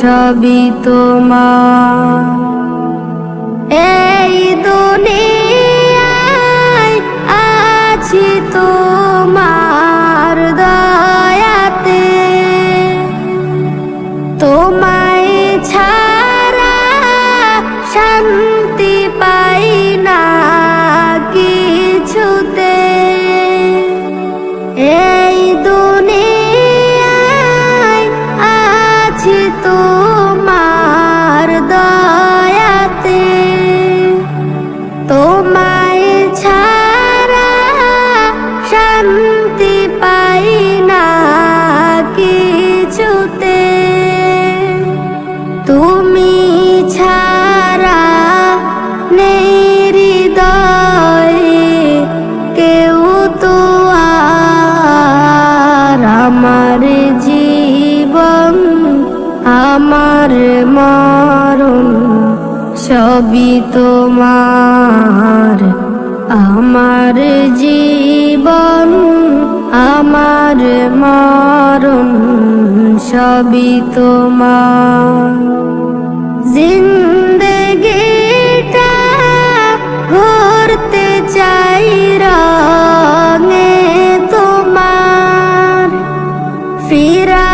সবই তোমার। এই দুনিয়ায় আছি তোমার দয়াতে। তোমায় ছাড়া শান্তি আমার জীবন আমার মরণ সবই তোমার। আমার জীবন আমার মরণ সবই তোমার। জিন্দগিটা Vira.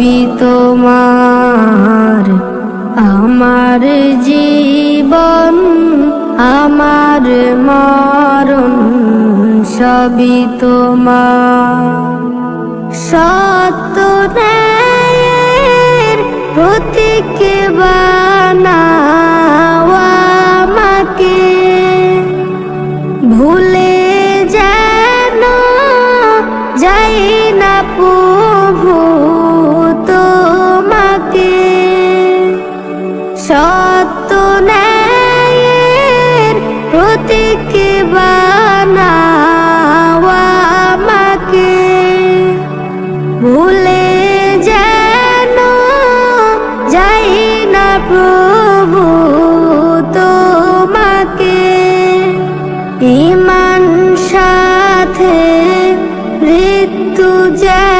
সবই তোমার। আমার জীবন আমার মরণ সবই তোমার। সত্য প্রতীক বানাও সত্য ভুলে যেন যাই না প্রভু ইমান সাথে মৃত্যু যেন